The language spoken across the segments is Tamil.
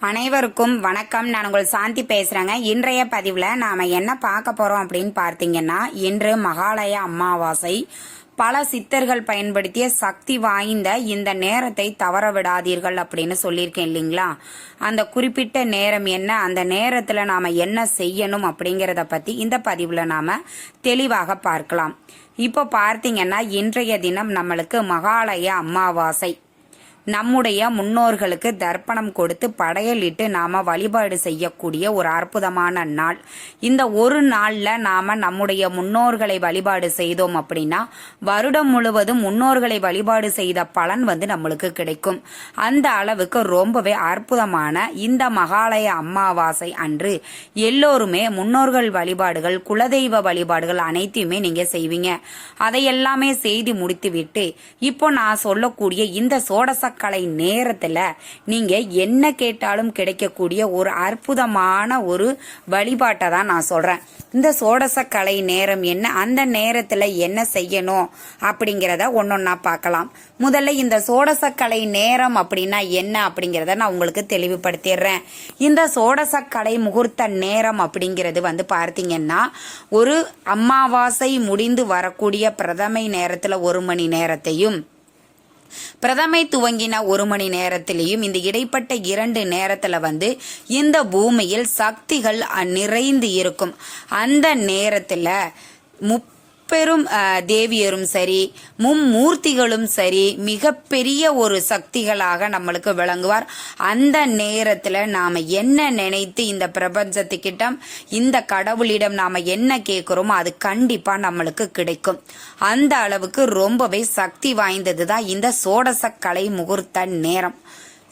அனைவருக்கும் வணக்கம். நான் உங்கள் சாந்தி பேசுறேங்க. இன்றைய பதிவில் நாம என்ன பார்க்க போறோம் அப்படின்னு பார்த்தீங்கன்னா இன்று மகாலய அமாவாசை. பல சித்தர்கள் பயன்படுத்திய சக்தி வாய்ந்த இந்த நேரத்தை தவற விடாதீர்கள் அப்படின்னு சொல்லியிருக்கேன் இல்லைங்களா? அந்த குறிப்பிட்ட நேரம் என்ன அந்த நேரத்தில் நாம என்ன செய்யணும் அப்படிங்கிறத பத்தி இந்த பதிவில் நாம தெளிவாக பார்க்கலாம். இப்போ பார்த்தீங்கன்னா இன்றைய தினம் நம்மளுக்கு மகாலய அமாவாசை. நம்முடைய முன்னோர்களுக்கு தர்ப்பணம் கொடுத்து படையலிட்டு நாம வழிபாடு செய்யக்கூடிய ஒரு அற்புதமான நாள். இந்த ஒரு நாள்ல நாம நம்முடைய முன்னோர்களை வழிபாடு செய்தோம் அப்படின்னா வருடம் முழுவதும் முன்னோர்களை வழிபாடு செய்த பலன் வந்து நம்மளுக்கு கிடைக்கும். அந்த அளவுக்கு ரொம்பவே அற்புதமான இந்த மகாலய அமாவாசை அன்று எல்லோருமே முன்னோர்கள் வழிபாடுகள் குலதெய்வ வழிபாடுகள் அனைத்தையுமே நீங்க செய்வீங்க. அதையெல்லாமே செய்து முடித்துவிட்டு இப்போ நான் சொல்லக்கூடிய இந்த சோடச கலை நேரத்தில் நீங்கள் என்ன கேட்டாலும் கிடைக்கக்கூடிய ஒரு அற்புதமான ஒரு வழிபாட்டை தான் நான் சொல்கிறேன் இந்த சோடசக்கலை நேரம் என்ன அந்த நேரத்தில் என்ன செய்யணும் அப்படிங்கிறத ஒன்னொன்னா பார்க்கலாம். முதல்ல இந்த சோடசக்கலை நேரம் அப்படின்னா என்ன அப்படிங்கிறத நான் உங்களுக்கு தெளிவுபடுத்திடுறேன். இந்த சோடசக்கலை முகூர்த்த நேரம் அப்படிங்கிறது வந்து பார்த்தீங்கன்னா ஒரு அமாவாசை முடிந்து வரக்கூடிய பிரதமை நேரத்தில் ஒரு மணி நேரத்தையும் பிரதமை துவங்கின ஒரு மணி நேரத்திலையும் இந்த இடைப்பட்ட இரண்டு நேரத்துல வந்து இந்த பூமியில் சக்திகள் நிறைந்து இருக்கும். அந்த நேரத்துல முப்பெரும் தேவியரும் சரி மும்மூர்த்திகளும் சரி மிகப்பெரிய ஒரு சக்திகளாக நம்மளுக்கு விளங்குவார். அந்த நேரத்துல நாம என்ன நினைத்து இந்த பிரபஞ்சத்துக்கிட்டம் இந்த கடவுளிடம் நாம என்ன கேட்கிறோமோ அது கண்டிப்பா நம்மளுக்கு கிடைக்கும். அந்த அளவுக்கு ரொம்பவே சக்தி வாய்ந்தது தான் இந்த சோடச கலை முகூர்த்த நேரம்.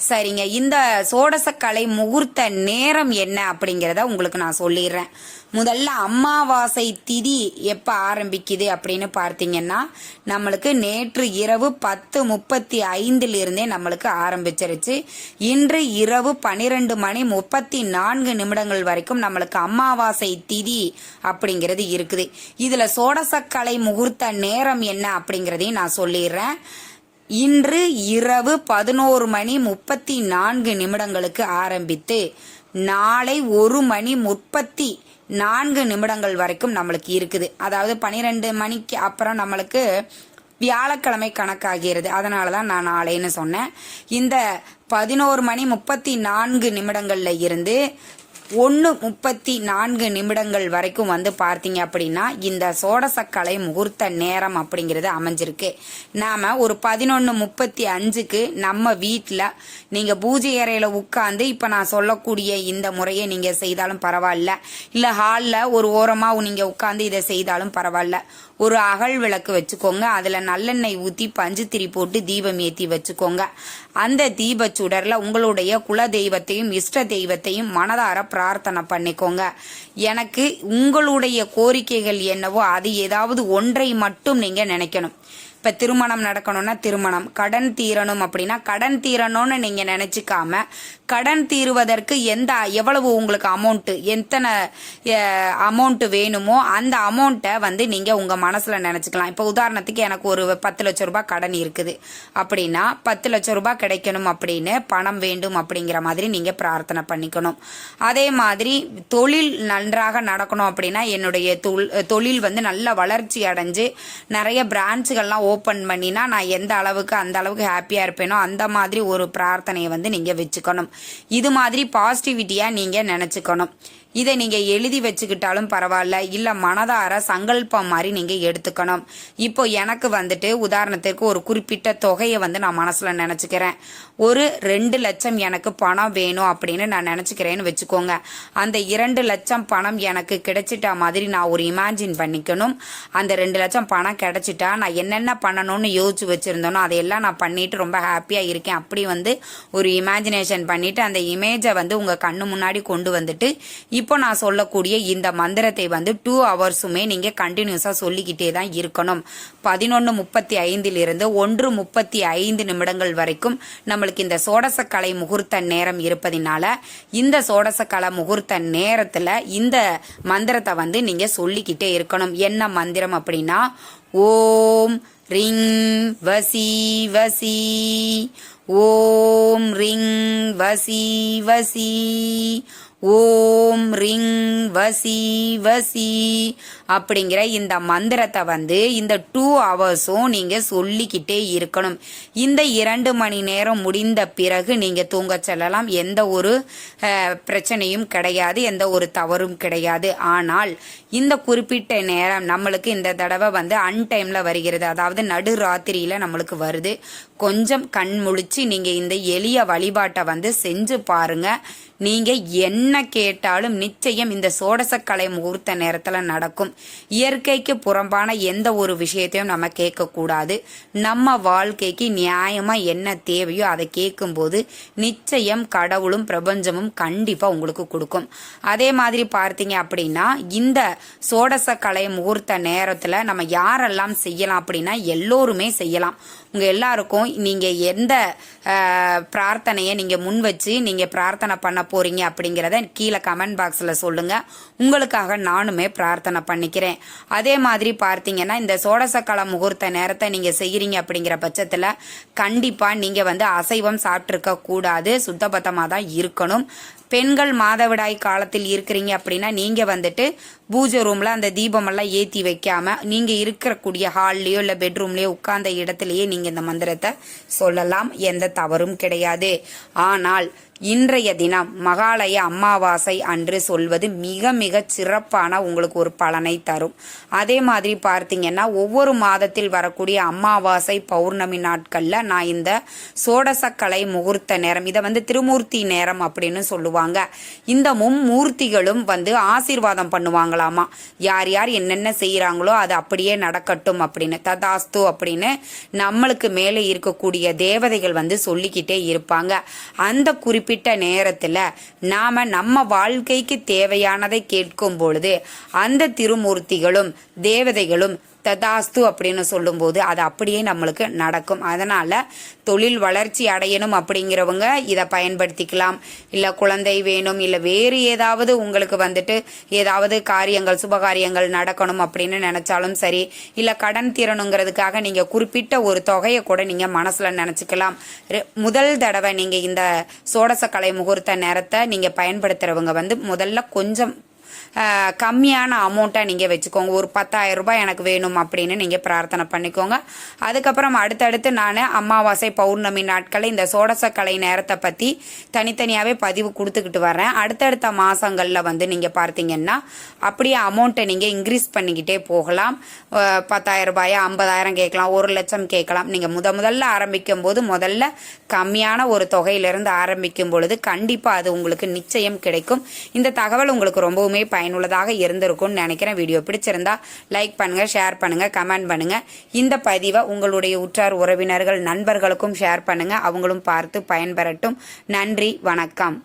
சரிங்க. இந்த சோடசக்கலை முகூர்த்த நேரம் என்ன அப்படிங்கிறத உங்களுக்கு நான் சொல்லிடுறேன். முதல்ல அமாவாசை திதி எப்போ ஆரம்பிக்குது அப்படின்னு பார்த்தீங்கன்னா நம்மளுக்கு நேற்று இரவு பத்து முப்பத்தி ஐந்துல இருந்தே நம்மளுக்கு ஆரம்பிச்சிருச்சு. இன்று இரவு பன்னிரெண்டு மணி முப்பத்தி நான்கு நிமிடங்கள் வரைக்கும் நம்மளுக்கு அமாவாசை திதி அப்படிங்கிறது இருக்குது. இதில் சோடசக்கலை முகூர்த்த நேரம் என்ன அப்படிங்கிறதையும் நான் சொல்லிடுறேன். இன்று இரவு பதினோரு மணி முப்பத்தி நான்கு நிமிடங்களுக்கு ஆரம்பித்து நாளை ஒரு மணி முப்பத்தி நான்கு நிமிடங்கள் வரைக்கும் நம்மளுக்கு இருக்குது. அதாவது பனிரெண்டு மணிக்கு அப்புறம் நம்மளுக்கு வியாழக்கிழமை கணக்காகிறது. அதனால தான் நான் நாளைன்னு சொன்னேன். இந்த பதினோரு மணி முப்பத்தி நான்கு நிமிடங்கள்ல இருந்து ஒன்று முப்பத்தி நான்கு நிமிடங்கள் வரைக்கும் வந்து பார்த்தீங்க அப்படின்னா இந்த சோடசக்கலை முகூர்த்த நேரம் அப்படிங்கிறது அமைஞ்சிருக்கு. நாம் ஒரு பதினொன்று முப்பத்தி அஞ்சுக்கு நம்ம வீட்டில் நீங்கள் பூஜை அறையில் உட்காந்து இப்போ நான் சொல்லக்கூடிய இந்த முறையை நீங்கள் செய்தாலும் பரவாயில்ல. இல்லை ஹாலில் ஒரு ஓரமாக நீங்கள் உட்காந்து இதை செய்தாலும் பரவாயில்ல. ஒரு அகல் விளக்கு வச்சுக்கோங்க. அதில் நல்லெண்ணெய் ஊற்றி பஞ்சுத்திரி போட்டு தீபம் ஏற்றி வச்சுக்கோங்க. அந்த தீப சுடரில் உங்களுடைய குல தெய்வத்தையும் இஷ்ட தெய்வத்தையும் மனதார பிரார்த்தனை பண்ணிக்கோங்க. எனக்கு உங்களுடைய கோரிக்கைகள் என்னவோ அது ஏதாவது ஒன்றை மட்டும் நீங்கள் நினைக்கணும். இப்போ திருமணம் நடக்கணும்னா திருமணம். கடன் தீரணும் அப்படின்னா கடன் தீரணும்னு நீங்கள் நினச்சிக்காம கடன் தீருவதற்கு எந்த எவ்வளவு உங்களுக்கு அமௌண்ட்டு எத்தனை அமௌண்ட்டு வேணுமோ அந்த அமௌண்ட்டை வந்து நீங்கள் உங்கள் மனசில் நினச்சிக்கலாம். இப்போ உதாரணத்துக்கு எனக்கு ஒரு பத்து லட்ச ரூபாய் கடன் இருக்குது. அப்படின்னா பத்து லட்ச ரூபாய் கிடைக்கணும் அப்படின்னு பணம் வேண்டும் அப்படிங்கிற மாதிரி நீங்கள் பிரார்த்தனை பண்ணிக்கணும். அதே மாதிரி தொழில் நன்றாக நடக்கணும் அப்படின்னா என்னுடைய தொழில் வந்து நல்ல வளர்ச்சி அடைஞ்சு நிறைய பிரான்ச்சுகள்லாம் ஓப்பன் பண்ணினா நான் எந்த அளவுக்கு அந்த அளவுக்கு ஹாப்பியாக இருப்பேனோ அந்த மாதிரி ஒரு பிரார்த்தனையை வந்து நீங்கள் வச்சுக்கணும். இது மாதிரி பாசிட்டிவிட்டியாக நீங்கள் நினச்சிக்கணும். இதை நீங்கள் எழுதி வச்சுக்கிட்டாலும் பரவாயில்ல. இல்லை மனதார சங்கல்பம் மாதிரி நீங்கள் எடுத்துக்கணும். இப்போ எனக்கு வந்துட்டு உதாரணத்திற்கு ஒரு குறிப்பிட்ட தொகையை வந்து நான் மனசில் நினச்சிக்கிறேன். ஒரு ரெண்டு லட்சம் எனக்கு பணம் வேணும் அப்படின்னு நான் நினச்சிக்கிறேன்னு வச்சுக்கோங்க. அந்த இரண்டு லட்சம் பணம் எனக்கு கிடைச்சிட்டா மாதிரி நான் ஒரு இமேஜின் பண்ணிக்கணும். அந்த ரெண்டு லட்சம் பணம் கிடைச்சிட்டா நான் என்னென்ன பண்ணணும்னு யோசிச்சு வச்சுருந்தோனோ அதையெல்லாம் நான் பண்ணிட்டு ரொம்ப ஹாப்பியாக இருக்கேன். அப்படி வந்து ஒரு இமேஜினேஷன் பண்ணிட்டு அந்த இமேஜை வந்து உங்கள் கண்ணு முன்னாடி கொண்டு வந்துட்டு இப்போ நான் சொல்லக்கூடிய இந்த மந்திரத்தை வந்து டூ ஹவர்ஸுமே நீங்கள் கண்டினியூஸாக சொல்லிக்கிட்டே தான் இருக்கணும். பதினொன்று முப்பத்தி ஐந்திலிருந்து ஒன்று முப்பத்தி ஐந்து நிமிடங்கள் வரைக்கும் நம்மளுக்கு இந்த சோடசக்கலை முகூர்த்த நேரம் இருப்பதினால இந்த சோடசக்கலை முகூர்த்த நேரத்தில் இந்த மந்திரத்தை வந்து நீங்கள் சொல்லிக்கிட்டே இருக்கணும். என்ன மந்திரம் அப்படின்னா ஓம் ரிங் வசி வசி ஓம் ரிங் வசி வசி ஓம் ரிங் வசி வசி அப்படிங்கிற இந்த மந்திரத்தை வந்து இந்த டூ ஹவர்ஸும் நீங்கள் சொல்லிக்கிட்டே இருக்கணும். இந்த இரண்டு மணி நேரம் முடிந்த பிறகு நீங்கள் தூங்க செல்லலாம். எந்த ஒரு பிரச்சனையும் கிடையாது. எந்த ஒரு தவறும் கிடையாது. ஆனால் இந்த குறிப்பிட்ட நேரம் நம்மளுக்கு இந்த தடவை வந்து அன்டைமில் வருகிறது. அதாவது நடு ராத்திரியில் நம்மளுக்கு வருது. கொஞ்சம் கண் முழிச்சு நீங்கள் இந்த எளிய வழிபாட்டை வந்து செஞ்சு பாருங்க. நீங்கள் என்ன கேட்டாலும் நிச்சயம் இந்த சோடசக்கலை முகூர்த்த நேரத்தில் நடக்கும். இயற்கைக்கு புறம்பான எந்த ஒரு விஷயத்தையும் நம்ம கேட்கக்கூடாது. நம்ம வாழ்க்கைக்கு நியாயமாக என்ன தேவையோ அதை கேட்கும்போது நிச்சயம் கடவுளும் பிரபஞ்சமும் கண்டிப்பாக உங்களுக்கு கொடுக்கும். அதே மாதிரி பார்த்தீங்க அப்படின்னா இந்த சோடச கலை முகூர்த்த நேரத்தில் நம்ம யாரெல்லாம் செய்யலாம் அப்படின்னா எல்லோருமே செய்யலாம். உங்கள் எல்லாருக்கும் நீங்கள் எந்த பிரார்த்தனையை நீங்கள் முன் வச்சு நீங்கள் பிரார்த்தனை பண்ண போகிறீங்க அப்படிங்கிறத கீழே கமெண்ட் பாக்ஸில் சொல்லுங்கள் உங்களுக்காக நானுமே பிரார்த்தனை பண்ணிக்கிறேன். அதே மாதிரி பார்த்தீங்கன்னா இந்த சோடசக்கால முகூர்த்த நேரத்தை நீங்கள் செய்கிறீங்க அப்படிங்கிற பட்சத்தில் கண்டிப்பாக நீங்கள் வந்து அசைவம் சாப்பிட்ருக்க கூடாது சுத்தபத்தமாக தான் இருக்கணும். பெண்கள் மாதவிடாய் காலத்தில் இருக்கிறீங்க அப்படின்னா நீங்கள் வந்துட்டு பூஜை ரூமில் அந்த தீபமெல்லாம் ஏற்றி வைக்காமல் நீங்கள் இருக்கக்கூடிய ஹால்லேயோ இல்லை பெட்ரூம்லேயோ உட்கார்ந்த இடத்துலையே நீங்கள் இந்த மந்திரத்தை சொல்லலாம். எந்த தவறும் கிடையாது. ஆனால் இன்றைய தினம் மகாலய அமாவாசை அன்று சொல்வது மிக மிக சிறப்பான உங்களுக்கு ஒரு பலனை தரும். அதே மாதிரி பார்த்தீங்கன்னா ஒவ்வொரு மாதத்தில் வரக்கூடிய அமாவாசை பௌர்ணமி நாட்களில் நான் இந்த சோடசக்கலை முகூர்த்த நேரம் இதை வந்து திருமூர்த்தி நேரம் அப்படின்னு சொல்லுவாங்க. இந்த மும்மூர்த்திகளும் வந்து ஆசீர்வாதம் பண்ணுவாங்களாமா? யார் யார் என்னென்ன செய்கிறாங்களோ அது அப்படியே நடக்கட்டும் அப்படின்னு ததாஸ்து அப்படின்னு நம்மளுக்கு மேலே இருக்கக்கூடிய தேவதைகள் வந்து சொல்லிக்கிட்டே இருப்பாங்க. அந்த குறிப்பிட்ட நேரத்தில் நாம நம்ம வாழ்க்கைக்கு தேவையானதை கேட்கும் பொழுது அந்த திருமூர்த்திகளும் தேவதைகளும் ததாஸ்து அப்படின்னு சொல்லும்போது அது அப்படியே நம்மளுக்கு நடக்கும். அதனால் தொழில் வளர்ச்சி அடையணும் அப்படிங்கிறவங்க இதை பயன்படுத்திக்கலாம். இல்லை குழந்தை வேணும் இல்லை வேறு ஏதாவது உங்களுக்கு வந்துட்டு ஏதாவது காரியங்கள் சுபகாரியங்கள் நடக்கணும் அப்படின்னு நினச்சாலும் சரி இல்லை கடன் திறனுங்கிறதுக்காக நீங்கள் குறிப்பிட்ட ஒரு தொகையை கூட நீங்கள் மனசில் நினச்சிக்கலாம். முதல் தடவை நீங்கள் இந்த சோடசக்கலை முகூர்த்த நேரத்தை நீங்கள் பயன்படுத்துகிறவங்க வந்து முதல்ல கொஞ்சம் கம்மியான அமௌண்ட்டாக நீங்கள் வச்சுக்கோங்க. ஒரு பத்தாயிரம் ரூபாய் எனக்கு வேணும் அப்படின்னு நீங்கள் பிரார்த்தனை பண்ணிக்கோங்க. அதுக்கப்புறம் அடுத்தடுத்து நான் அமாவாசை பௌர்ணமி நாட்களில் இந்த சோடசக்கலை நேரத்தை பற்றி தனித்தனியாகவே பதிவு கொடுத்துக்கிட்டு வரேன். அடுத்தடுத்த மாதங்களில் வந்து நீங்கள் பார்த்தீங்கன்னா அப்படியே அமௌண்ட்டை நீங்கள் இன்க்ரீஸ் பண்ணிக்கிட்டே போகலாம். பத்தாயிரம் ரூபாயா ஐம்பதாயிரம் கேட்கலாம் ஒரு லட்சம் கேட்கலாம். நீங்கள் முத முதல்ல ஆரம்பிக்கும் போது முதல்ல கம்மியான ஒரு தொகையிலிருந்து ஆரம்பிக்கும் பொழுது கண்டிப்பாக அது உங்களுக்கு நிச்சயம் கிடைக்கும். இந்த தகவல் உங்களுக்கு ரொம்பவுமே பயனுள்ளதாக இருந்திருக்கும்னு நினைக்கிறேன். வீடியோ பிடிச்சிருந்தா லைக் பண்ணுங்க ஷேர் பண்ணுங்க கமெண்ட் பண்ணுங்க. இந்த பதிவை உங்களுடைய உற்றார் உறவினர்கள் நண்பர்களுக்கும் ஷேர் பண்ணுங்க. அவங்களும் பார்த்து பயன்பெறட்டும். நன்றி வணக்கம்.